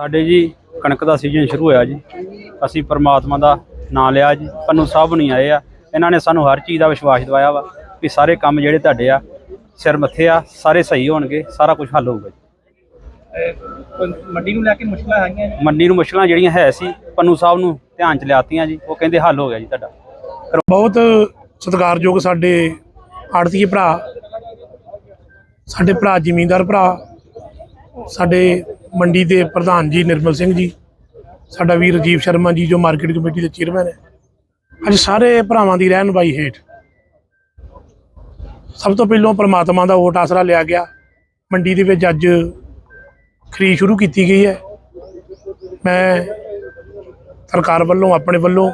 ਸਾਡੇ ਜੀ ਕਣਕ ਦਾ ਸੀਜ਼ਨ ਸ਼ੁਰੂ ਹੋਇਆ ਜੀ। ਅਸੀਂ ਪਰਮਾਤਮਾ ਦਾ ਨਾਮ ਲਿਆ ਜੀ ਪੰਨੂ ਸਾਹਿਬ ਨਹੀਂ ਆਏ ਆ। ਇਹਨਾਂ ਨੇ ਸਾਨੂੰ ਹਰ ਚੀਜ਼ ਦਾ ਵਿਸ਼ਵਾਸ ਦਿਵਾਇਆ ਵਾ ਵੀ ਸਾਰੇ ਕੰਮ ਜਿਹੜੇ ਤੁਹਾਡੇ ਆ ਸਿਰ ਮੱਥੇ ਆ ਸਾਰੇ ਸਹੀ ਹੋਣਗੇ ਸਾਰਾ ਕੁਝ ਹੱਲ ਹੋਊਗਾ ਜੀ। ਮੰਡੀ ਨੂੰ ਲੈ ਕੇ ਮੁਸ਼ਕਲਾਂ ਆਈਆਂ ਨੇ। ਮੰਡੀ ਨੂੰ ਮੁਸ਼ਕਲਾਂ ਜਿਹੜੀਆਂ ਹੈ ਸੀ ਪੰਨੂ ਸਾਹਿਬ ਨੂੰ ਧਿਆਨ ਚ ਲਿਆਤੀਆਂ ਜੀ ਉਹ ਕਹਿੰਦੇ ਹੱਲ ਹੋ ਗਿਆ ਜੀ ਤੁਹਾਡਾ। ਬਹੁਤ ਸਤਿਕਾਰਯੋਗ ਸਾਡੇ ਆੜਤੀਏ ਭਰਾ ਸਾਡੇ ਭਰਾ ਜ਼ਿਮੀਂਦਾਰ ਭਰਾ ਸਾਡੇ ਮੰਡੀ ਦੇ ਪ੍ਰਧਾਨ ਜੀ ਨਿਰਮਲ ਸਿੰਘ ਜੀ, ਸਾਡਾ ਵੀਰ ਰਜੀਵ ਸ਼ਰਮਾ ਜੀ ਜੋ ਮਾਰਕੀਟ ਕਮੇਟੀ ਦੇ ਚੇਅਰਮੈਨ ਹੈ। ਅੱਜ ਸਾਰੇ ਭਰਾਵਾਂ ਦੀ ਰਹਿਨੁਮਾਈ ਹੇਠ ਸਭ ਤੋਂ ਪਹਿਲਾਂ ਪ੍ਰਮਾਤਮਾ ਦਾ ਓਟ ਆਸਰਾ ਲਿਆ ਗਿਆ। ਮੰਡੀ ਦੇ ਵਿੱਚ ਅੱਜ ਖਰੀਦ ਸ਼ੁਰੂ ਕੀਤੀ ਗਈ ਹੈ। ਮੈਂ ਸਰਕਾਰ ਵੱਲੋਂ, ਆਪਣੇ ਵੱਲੋਂ,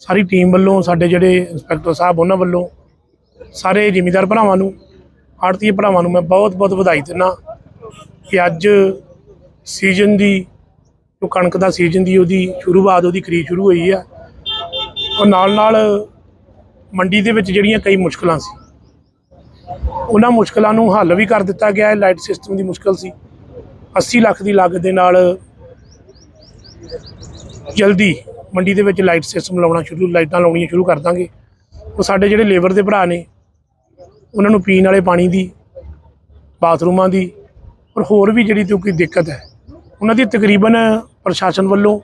ਸਾਰੀ ਟੀਮ ਵੱਲੋਂ, ਸਾਡੇ ਜਿਹੜੇ ਇੰਸਪੈਕਟਰ ਸਾਹਿਬ, ਉਹਨਾਂ ਵੱਲੋਂ, ਸਾਰੇ ਜ਼ਿਮੀਦਾਰ ਭਰਾਵਾਂ ਨੂੰ ਆੜਤੀ ਭਰਾਵਾਂ ਨੂੰ ਮੈਂ ਬਹੁਤ ਬਹੁਤ ਵਧਾਈ ਦਿੰਦਾ ਕਿ ਅੱਜ ਸੀਜ਼ਨ ਦੀ, ਜੋ ਕਣਕ ਦਾ ਸੀਜ਼ਨ ਦੀ ਉਹਦੀ ਸ਼ੁਰੂਆਤ ਉਹਦੀ ਖਰੀਦ ਸ਼ੁਰੂ ਹੋਈ ਆ। ਉਹ ਨਾਲ ਨਾਲ ਮੰਡੀ ਦੇ ਵਿੱਚ ਜਿਹੜੀਆਂ ਕਈ ਮੁਸ਼ਕਲਾਂ ਸੀ। ਉਹਨਾਂ ਮੁਸ਼ਕਲਾਂ ਨੂੰ ਹੱਲ ਵੀ ਕਰ ਦਿੱਤਾ ਗਿਆ ਹੈ ਲਾਈਟ ਸਿਸਟਮ ਦੀ ਮੁਸ਼ਕਲ ਸੀ। 80 ਲੱਖ ਦੀ ਲਾਗਤ ਦੇ ਨਾਲ ਜਲਦੀ ਮੰਡੀ ਦੇ ਵਿੱਚ ਲਾਈਟ ਸਿਸਟਮ ਲਾਉਣਾ ਸ਼ੁਰੂ, ਲਾਈਟਾਂ ਲਾਉਣੀਆਂ ਸ਼ੁਰੂ ਕਰ ਦਾਂਗੇ। ਉਹ ਸਾਡੇ ਜਿਹੜੇ ਲੇਬਰ ਦੇ ਭਰਾ ਨੇ, ਉਹਨਾਂ ਨੂੰ ਪੀਣ ਵਾਲੇ ਪਾਣੀ ਦੀ, ਬਾਥਰੂਮਾਂ ਦੀ ਔਰ ਹੋਰ ਵੀ ਜਿਹੜੀ ਤੋਂ ਕੋਈ ਦਿੱਕਤ ਹੈ ਉਹਨਾਂ ਦੀ ਤਕਰੀਬਨ ਪ੍ਰਸ਼ਾਸਨ ਵੱਲੋਂ,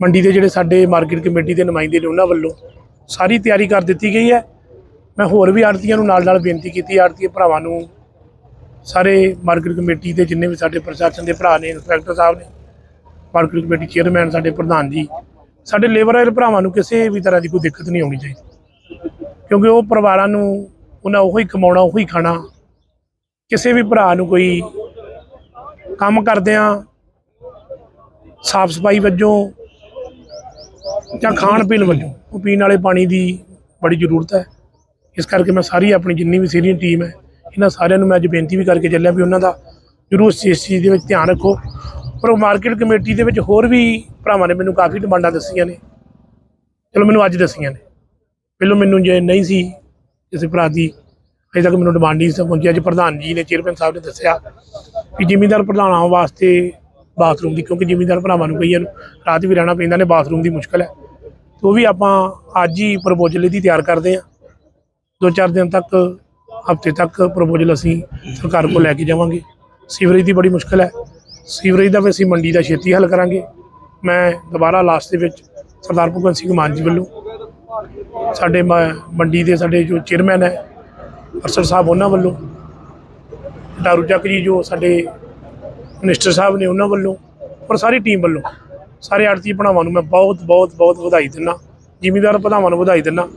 ਮੰਡੀ ਦੇ ਜਿਹੜੇ ਸਾਡੇ ਮਾਰਕੀਟ ਕਮੇਟੀ ਦੇ ਨੁਮਾਇੰਦੇ ਨੇ ਉਹਨਾਂ ਵੱਲੋਂ ਸਾਰੀ ਤਿਆਰੀ ਕਰ ਦਿੱਤੀ ਗਈ ਹੈ। ਮੈਂ ਹੋਰ ਵੀ ਆੜਤੀਆਂ ਨੂੰ ਨਾਲ ਨਾਲ ਬੇਨਤੀ ਕੀਤੀ ਆੜਤੀ ਭਰਾਵਾਂ ਨੂੰ, ਸਾਰੇ ਮਾਰਕੀਟ ਕਮੇਟੀ ਦੇ ਜਿੰਨੇ ਵੀ ਸਾਡੇ ਪ੍ਰਸ਼ਾਸਨ ਦੇ ਭਰਾ ਨੇ ਇੰਸਪੈਕਟਰ ਸਾਹਿਬ ਨੇ ਮਾਰਕੀਟ ਕਮੇਟੀ ਚੇਅਰਮੈਨ ਸਾਡੇ ਪ੍ਰਧਾਨ ਜੀ, ਸਾਡੇ ਲੇਬਰ ਵਾਲੇ ਭਰਾਵਾਂ ਨੂੰ ਕਿਸੇ ਵੀ ਤਰ੍ਹਾਂ ਦੀ ਕੋਈ ਦਿੱਕਤ ਨਹੀਂ ਆਉਣੀ ਚਾਹੀਦੀ। ਕਿਉਂਕਿ ਉਹ ਪਰਿਵਾਰਾਂ ਨੂੰ ਉਹਨਾਂ ਉਹੀ ਕਮਾਉਣਾ, ਉਹੀ ਖਾਣਾ, ਕਿਸੇ ਵੀ ਭਰਾ ਨੂੰ ਕੋਈ ਕੰਮ ਕਰਦਿਆਂ ਸਾਫ਼ ਸਫ਼ਾਈ ਵਜੋਂ ਜਾਂ ਖਾਣ ਪੀਣ ਵਜੋਂ। ਉਹ ਪੀਣ ਵਾਲੇ ਪਾਣੀ ਦੀ ਬੜੀ ਜ਼ਰੂਰਤ ਹੈ। ਇਸ ਕਰਕੇ ਮੈਂ ਸਾਰੀ ਆਪਣੀ ਜਿੰਨੀ ਵੀ ਸੀਨੀਅਰ ਟੀਮ ਹੈ, ਇਹਨਾਂ ਸਾਰਿਆਂ ਨੂੰ ਮੈਂ ਅੱਜ ਬੇਨਤੀ ਵੀ ਕਰਕੇ ਚੱਲਿਆ ਵੀ ਉਹਨਾਂ ਦਾ ਜ਼ਰੂਰ ਇਸ ਚੀਜ਼ ਦੇ ਵਿੱਚ ਧਿਆਨ ਰੱਖੋ। ਪਰ ਉਹ ਮਾਰਕੀਟ ਕਮੇਟੀ ਦੇ ਵਿੱਚ ਹੋਰ ਵੀ ਭਰਾਵਾਂ ਨੇ ਮੈਨੂੰ ਕਾਫੀ ਡਿਮਾਂਡਾਂ ਦੱਸੀਆਂ ਨੇ। ਚਲੋ ਮੈਨੂੰ ਅੱਜ ਦੱਸੀਆਂ ਨੇ। ਪਹਿਲਾਂ ਮੈਨੂੰ ਜੇ ਨਹੀਂ ਸੀ ਕਿਸੇ ਭਰਾ ਦੀ, ਅਜੇ ਤੱਕ ਮੈਨੂੰ ਡਿਮਾਂਡ ਨਹੀਂ ਸੀ ਪਹੁੰਚੀ। ਅੱਜ ਪ੍ਰਧਾਨ ਜੀ ਨੇ ਚੇਅਰਮੈਨ ਸਾਹਿਬ ਨੇ ਦੱਸਿਆ ਕਿ ਜ਼ਿਮੀਂਦਾਰ ਪ੍ਰਧਾਨਾਂ ਵਾਸਤੇ ਬਾਥਰੂਮ ਦੀ, ਕਿਉਂਕਿ ਜ਼ਿਮੀਂਦਾਰ ਭਰਾਵਾਂ ਨੂੰ ਕਈਆਂ ਨੂੰ ਰਾਤ ਵੀ ਰਹਿਣਾ ਪੈਂਦਾ ਨੇ, ਬਾਥਰੂਮ ਦੀ ਮੁਸ਼ਕਲ ਹੈ। ਉਹ ਵੀ ਆਪਾਂ ਅੱਜ ਹੀ ਪ੍ਰਪੋਜ਼ਲ ਇਹਦੀ ਤਿਆਰ ਕਰਦੇ ਹਾਂ। ਦੋ ਚਾਰ ਦਿਨ ਤੱਕ, ਹਫ਼ਤੇ ਤੱਕ ਪ੍ਰਪੋਜ਼ਲ ਅਸੀਂ ਸਰਕਾਰ ਕੋਲ ਲੈ ਕੇ ਜਾਵਾਂਗੇ। ਸੀਵਰੇਜ ਦੀ ਬੜੀ ਮੁਸ਼ਕਲ ਹੈ। ਸੀਵਰੇਜ ਦਾ ਵੀ ਅਸੀਂ ਮੰਡੀ ਦਾ ਛੇਤੀ ਹੱਲ ਕਰਾਂਗੇ। ਮੈਂ ਦੁਬਾਰਾ ਲਾਸਟ ਦੇ ਵਿੱਚ ਸਰਦਾਰ ਭਗਵੰਤ ਸਿੰਘ ਮਾਨ ਜੀ ਵੱਲੋਂ ਸਾਡੇ ਮ- ਮੰਡੀ ਦੇ ਸਾਡੇ ਜੋ ਚੇਅਰਮੈਨ ਹੈ, ਅਫਸਰ ਸਾਹਿਬ ਉਹਨਾਂ ਵੱਲੋਂ ਦਾਰੂ ਚੱਕ ਜੀ ਜੋ ਸਾਡੇ ਮਿਨਿਸਟਰ ਸਾਹਿਬ ਨੇ ਉਹਨਾਂ ਵੱਲੋਂ ਔਰ ਸਾਰੀ ਟੀਮ ਵੱਲੋਂ ਸਾਰੇ ਆੜਤੀ ਭਰਾਵਾਂ ਨੂੰ ਮੈਂ ਬਹੁਤ ਬਹੁਤ ਬਹੁਤ ਵਧਾਈ ਦਿੰਦਾ, ਜ਼ਿਮੀਦਾਰ ਭਰਾਵਾਂ ਨੂੰ ਵਧਾਈ ਦਿੰਦਾ।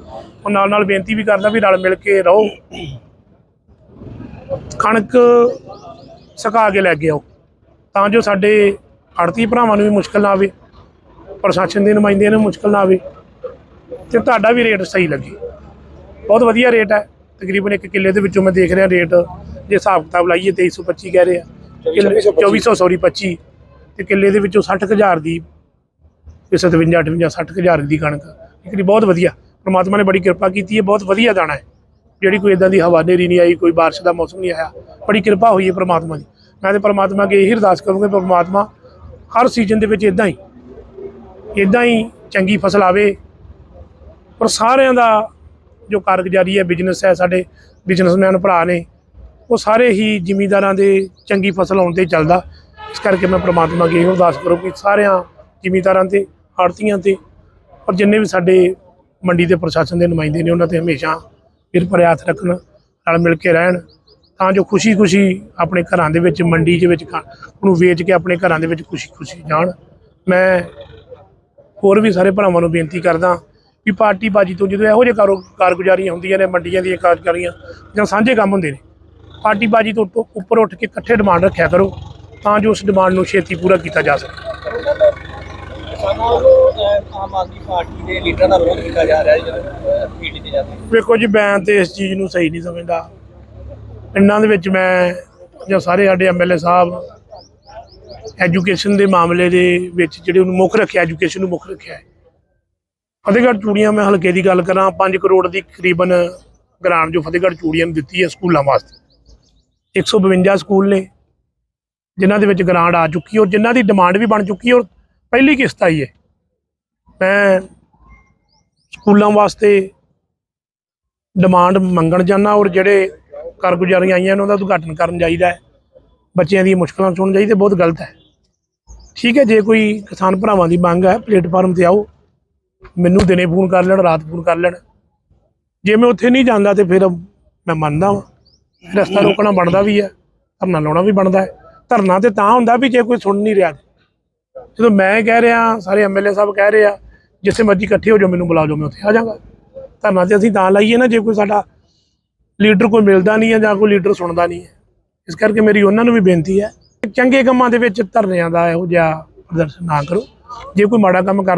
ਔਰ ਨਾਲ ਨਾਲ ਬੇਨਤੀ ਵੀ ਕਰਦਾ ਵੀ ਰਲ ਮਿਲ ਕੇ ਰਹੋ। ਕਣਕ ਸੁਕਾ ਕੇ ਲੈ ਕੇ ਆਓ, ਤਾਂ ਜੋ ਸਾਡੇ ਆੜਤੀ ਭਰਾਵਾਂ ਨੂੰ ਵੀ ਮੁਸ਼ਕਲ ਨਾ ਆਵੇ, ਪ੍ਰਸ਼ਾਸਨ ਦੇ ਨੁਮਾਇੰਦਿਆਂ ਨੂੰ ਮੁਸ਼ਕਲ ਨਾ ਆਵੇ ਤੇ ਤੁਹਾਡਾ ਵੀ ਰੇਟ ਸਹੀ ਲੱਗੇ। ਬਹੁਤ ਵਧੀਆ ਰੇਟ ਹੈ, ਤਕਰੀਬਨ ਇੱਕ ਕਿੱਲੇ ਦੇ ਵਿੱਚੋਂ ਮੈਂ ਦੇਖ ਰਿਹਾ ਰੇਟ ਜੇ ਹਿਸਾਬ ਕਿਤਾਬ ਲਾਈਏ 2325 ਕਹਿ ਰਹੇ ਆ। ਕਿੱਲੇ- 2400 ਸੌਰੀ 25 ਤੇ ਕਿੱਲੇ ਦੇ ਵਿੱਚੋਂ 60000 ਦੀ ਤੇ 57 58 60000 ਦੀ ਕਣਕ। ਇਕਰੀ ਬਹੁਤ ਵਧੀਆ। ਪ੍ਰਮਾਤਮਾ ਨੇ ਬੜੀ ਕਿਰਪਾ ਕੀਤੀ ਹੈ ਬਹੁਤ ਵਧੀਆ ਦਾਣਾ ਹੈ। ਜਿਹੜੀ ਕੋਈ ਇਦਾਂ ਦੀ ਹਵਾ ਨੇਰੀ ਨਹੀਂ ਆਈ ਕੋਈ ਬਾਰਿਸ਼ ਦਾ ਮੌਸਮ ਨਹੀਂ ਆਇਆ ਬੜੀ ਕਿਰਪਾ ਹੋਈ ਹੈ ਪ੍ਰਮਾਤਮਾ ਦੀ। ਮੈਂ ਤੇ ਪ੍ਰਮਾਤਮਾ ਅੱਗੇ ਇਹੀ ਅਰਦਾਸ ਕਰੂੰਗਾ ਪ੍ਰਮਾਤਮਾ ਹਰ ਸੀਜ਼ਨ ਦੇ ਵਿੱਚ ਇਦਾਂ ਹੀ ਇਦਾਂ ਹੀ ਚੰਗੀ ਫਸਲ ਆਵੇ। ਔਰ ਸਾਰਿਆਂ ਦਾ ਜੋ ਕਾਰਗੁਜ਼ਾਰੀ ਹੈ ਬਿਜ਼ਨਸ ਹੈ ਸਾਡੇ ਬਿਜ਼ਨਸਮੈਨ ਭਰਾ ਨੇ ਉਹ ਸਾਰੇ ਹੀ ਜ਼ਿਮੀਂਦਾਰਾਂ ਦੇ ਚੰਗੀ ਫਸਲ ਆਉਣ ਤੇ ਚੱਲਦਾ। ਇਸ ਕਰਕੇ ਮੈਂ ਪ੍ਰਮਾਤਮਾ ਅੱਗੇ ਇਹੋ ਅਰਦਾਸ ਕਰੂੰ ਕਿ ਸਾਰਿਆਂ ਜ਼ਿਮੀਂਦਾਰਾਂ ਤੇ, ਆੜਤੀਆਂ ਤੇ ਔਰ ਜਿੰਨੇ ਵੀ ਸਾਡੇ ਮੰਡੀ ਦੇ ਪ੍ਰਸ਼ਾਸਨ ਦੇ ਨੁਮਾਇੰਦੇ ਨੇ, ਉਹਨਾਂ ਤੇ ਹਮੇਸ਼ਾ ਫਿਰ ਭਰਿਆ ਰੱਖਣ ਨਾਲ ਮਿਲ ਕੇ ਰਹਿਣ। ਤਾਂ ਜੋ ਖੁਸ਼ੀ-ਖੁਸ਼ੀ ਆਪਣੇ ਘਰਾਂ ਦੇ ਵਿੱਚ, ਮੰਡੀ ਦੇ ਵਿੱਚ ਕ- ਉਹਨੂੰ ਵੇਚ ਕੇ ਆਪਣੇ ਘਰਾਂ ਦੇ ਵਿੱਚ ਖੁਸ਼ੀ-ਖੁਸ਼ੀ ਜਾਣ। ਮੈਂ ਹੋਰ ਵੀ ਸਾਰੇ ਭਰਾਵਾਂ ਨੂੰ ਬੇਨਤੀ ਕਰਦਾ ਵੀ ਪਾਰਟੀ ਬਾਜੀ ਤੋਂ ਜਦੋਂ ਇਹੋ ਜਿਹੇ ਕਾਰੋ ਕਾਰਗੁਜ਼ਾਰੀਆਂ ਹੁੰਦੀਆਂ ਨੇ, ਮੰਡੀਆਂ ਦੀਆਂ ਕਾਰਜਕਾਰੀਆਂ ਜਾਂ ਸਾਂਝੇ ਕੰਮ ਹੁੰਦੇ ਨੇ ਪਾਰਟੀ ਬਾਜੀ ਤੋਂ ਉੱਪਰ ਉੱਠ ਕੇ ਇਕੱਠੇ ਡਿਮਾਂਡ ਰੱਖਿਆ ਕਰੋ ਤਾਂ ਜੋ ਉਸ ਡਿਮਾਂਡ ਨੂੰ ਛੇਤੀ ਪੂਰਾ ਕੀਤਾ ਜਾ ਸਕੇ। ਆਮ ਆਦਮੀ ਪਾਰਟੀ ਦੇ ਲੀਡਰਾਂ ਦਾ ਵਿਰੋਧ ਕੀਤਾ ਜਾ ਰਿਹਾ ਹੈ ਜਦੋਂ ਮੀਟਿੰਗ ਤੇ ਜਾਂਦੇ। ਵੇਖੋ ਜੀ ਮੈਂ ਤੇ ਇਸ ਚੀਜ਼ ਨੂੰ ਸਹੀ ਨਹੀਂ ਸਮਝਦਾ। ਪਿੰਡਾਂ ਦੇ ਵਿੱਚ ਮੈਂ ਜਾਂ ਸਾਰੇ ਸਾਡੇ ਐਮਐਲਏ ਸਾਹਿਬ ਐਜੂਕੇਸ਼ਨ ਦੇ ਮਾਮਲੇ ਦੇ ਵਿੱਚ ਜਿਹੜੇ ਉਹਨੂੰ ਮੁੱਖ ਰੱਖਿਆ ਐਜੂਕੇਸ਼ਨ ਨੂੰ ਮੁੱਖ ਰੱਖਿਆ ਹੈ। ਫਤਿਹਗੜ੍ਹ ਚੂੜੀਆਂ ਮੈਂ ਹਲਕੇ ਦੀ ਗੱਲ ਕਰਾਂ 5 ਕਰੋੜ ਦੀ ਤਕਰੀਬਨ ਗ੍ਰਾਂਟ ਜੋ ਫਤਿਹਗੜ੍ਹ ਚੂੜੀਆਂ ਨੂੰ ਦਿੱਤੀ ਹੈ ਸਕੂਲਾਂ ਵਾਸਤੇ। 152 ਸਕੂਲ ਨੇ, ਜਿਨ੍ਹਾਂ ਦੇ ਵਿੱਚ ਗ੍ਰਾਂਟ ਆ ਚੁੱਕੀ ਔਰ ਜਿਨ੍ਹਾਂ ਦੀ ਡਿਮਾਂਡ ਵੀ ਬਣ ਚੁੱਕੀ ਔਰ ਪਹਿਲੀ ਕਿਸ਼ਤ ਆਈ ਹੈ। ਮੈਂ ਸਕੂਲਾਂ ਵਾਸਤੇ ਡਿਮਾਂਡ ਮੰਗਣ ਜਾਣਾ ਔਰ ਜਿਹੜੇ ਕਾਰਗੁਜ਼ਾਰੀਆਂ ਆਈਆਂ ਨੇ, ਉਹਨਾਂ ਦਾ ਉਦਘਾਟਨ ਕਰਨ ਜਾਈਦਾ ਹੈ। ਬੱਚਿਆਂ ਦੀਆਂ ਮੁਸ਼ਕਲਾਂ ਸੁਣਨ ਜਾਈਦੇ ਬਹੁਤ ਗਲਤ ਹੈ। ਠੀਕ ਹੈ, ਜੇ ਕੋਈ ਕਿਸਾਨ ਭਰਾਵਾਂ ਦੀ ਮੰਗ ਹੈ, ਪਲੇਟਫਾਰਮ ਤੇ ਆਓ, ਮੈਨੂੰ ਦਿਨੇ ਫੋਨ ਕਰ ਲੈਣ, ਰਾਤ ਫੋਨ ਕਰ ਲੈਣ। ਜੇ ਮੈਂ ਉੱਥੇ ਨਹੀਂ ਜਾਂਦਾ ਤੇ ਫਿਰ ਮੈਂ ਮੰਨਦਾ ਵਾਂ। ਰਸਤਾ ਰੋਕਣਾ ਬਣਦਾ ਵੀ ਹੈ ਧਰਨਾ ਲਾਉਣਾ ਵੀ ਬਣਦਾ ਹੈ। ਧਰਨਾ ਤੇ ਤਾਂ ਹੁੰਦਾ ਵੀ ਜੇ ਕੋਈ ਸੁਣ ਨਹੀਂ ਰਿਹਾ ਜਦੋਂ ਮੈਂ ਕਹਿ ਰਿਹਾ ਸਾਰੇ ਐਮਐਲਏ ਸਾਹਿਬ ਕਹਿ ਰਹੇ ਆ ਜਿੱਥੇ ਮਰਜ਼ੀ ਇਕੱਠੇ ਹੋ ਜਾਓ ਮੈਨੂੰ ਬੁਲਾ ਜਾਓ ਮੈਂ ਉੱਥੇ ਆ ਜਾਵਾਂਗਾ। ਧਰਨਾ ਤੇ ਅਸੀਂ ਤਾਂ ਲਾਈਏ ਨਾ ਜੇ ਕੋਈ ਸਾਡਾ ਲੀਡਰ ਕੋਈ ਮਿਲਦਾ ਨਹੀਂ ਹੈ ਜਾਂ ਕੋਈ ਲੀਡਰ ਸੁਣਦਾ ਨਹੀਂ ਹੈ। ਇਸ ਕਰਕੇ ਮੇਰੀ ਉਹਨਾਂ ਨੂੰ ਵੀ ਬੇਨਤੀ ਹੈ ਚੰਗੇ ਕੰਮਾਂ ਦੇ ਵਿੱਚ ਧਰਨਿਆਂ ਦਾ ਇਹੋ ਜਿਹਾ ਪ੍ਰਦਰਸ਼ਨ ਨਾ ਕਰੋ। ਜੇ ਕੋਈ ਮਾੜਾ ਕੰਮ ਕਰ